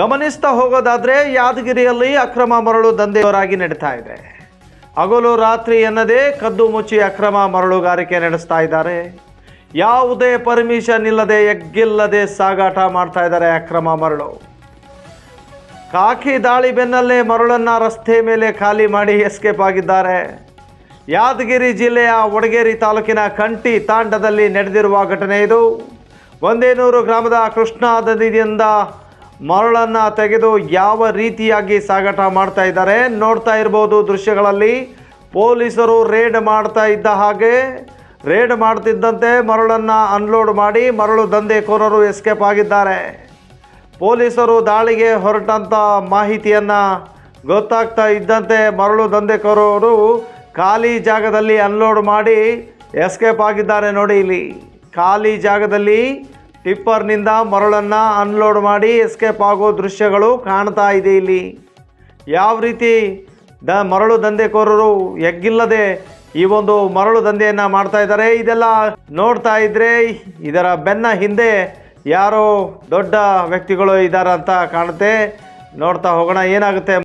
ಗಮನಿಸ್ತಾ ಹೋಗೋದಾದ್ರೆ ಯಾದಗಿರಿಯಲ್ಲಿ ಅಕ್ರಮ ಮರಳು ದಂಧೆಯವರಾಗಿ ನಡೀತಾ ಇದೆ. ಹಗಲು ರಾತ್ರಿ ಎನ್ನದೇ ಕದ್ದು ಮುಚ್ಚಿ ಅಕ್ರಮ ಮರಳುಗಾರಿಕೆ ನಡೆಸ್ತಾ ಇದ್ದಾರೆ. ಯಾವುದೇ ಪರ್ಮಿಷನ್ ಇಲ್ಲದೆ ಎಗ್ಗಿಲ್ಲದೆ ಸಾಗಾಟ ಮಾಡ್ತಾ ಇದ್ದಾರೆ ಅಕ್ರಮ ಮರಳು. ಕಾಕಿ ದಾಳಿ ಬೆನ್ನಲ್ಲೇ ಮರಳನ್ನು ರಸ್ತೆ ಮೇಲೆ ಖಾಲಿ ಮಾಡಿ ಎಸ್ಕೇಪ್ ಆಗಿದ್ದಾರೆ. ಯಾದಗಿರಿ ಜಿಲ್ಲೆಯ ವಡಗೇರಿ ತಾಲೂಕಿನ ಕಂಟಿ ತಾಂಡದಲ್ಲಿ ನಡೆದಿರುವ ಘಟನೆ ಇದು. ಒಂದೇನೂರು ಗ್ರಾಮದ ಕೃಷ್ಣಾ ನದಿಯಿಂದ ಮರಳನ್ನು ತೆಗೆದು ಯಾವ ರೀತಿಯಾಗಿ ಸಾಗಾಟ ಮಾಡ್ತಾ ಇದ್ದಾರೆ ನೋಡ್ತಾ ಇರ್ಬೋದು ದೃಶ್ಯಗಳಲ್ಲಿ. ಪೊಲೀಸರು ರೇಡ್ ಮಾಡ್ತಾ ಇದ್ದ ಹಾಗೆ, ರೇಡ್ ಮಾಡ್ತಿದ್ದಂತೆ ಮರಳನ್ನು ಅನ್ಲೋಡ್ ಮಾಡಿ ಮರಳು ದಂಧೆಕೋರರು ಎಸ್ಕೇಪ್ ಆಗಿದ್ದಾರೆ. ಪೊಲೀಸರು ದಾಳಿಗೆ ಹೊರಟಂಥ ಮಾಹಿತಿಯನ್ನು ಗೊತ್ತಾಗ್ತಾ ಇದ್ದಂತೆ ಮರಳು ದಂಧೆಕೋರರು ಖಾಲಿ ಜಾಗದಲ್ಲಿ ಅನ್ಲೋಡ್ ಮಾಡಿ ಎಸ್ಕೇಪ್ ಆಗಿದ್ದಾರೆ ನೋಡಿ ಇಲ್ಲಿ. ಖಾಲಿ ಜಾಗದಲ್ಲಿ ಟಿಪ್ಪರ್ನಿಂದ ಮರಳನ್ನು ಅನ್ಲೋಡ್ ಮಾಡಿ ಎಸ್ಕೇಪ್ ಆಗೋ ದೃಶ್ಯಗಳು ಕಾಣ್ತಾ ಇದೆ ಇಲ್ಲಿ. ಯಾವ ರೀತಿ ದ ಮರಳು ದಂಧೆಕೋರರು ಎಗ್ಗಿಲ್ಲದೆ ಈ ಒಂದು ಮರಳು ದಂಧೆಯನ್ನು ಮಾಡ್ತಾ ಇದ್ದಾರೆ, ಇದೆಲ್ಲ ನೋಡ್ತಾ ಇದ್ರೆ ಇದರ ಬೆನ್ನ ಹಿಂದೆ ಯಾರೋ ದೊಡ್ಡ ವ್ಯಕ್ತಿಗಳು ಇದ್ದಾರೆ ಅಂತ ಕಾಣುತ್ತೆ. ನೋಡ್ತಾ ಹೋಗೋಣ ಏನಾಗುತ್ತೆ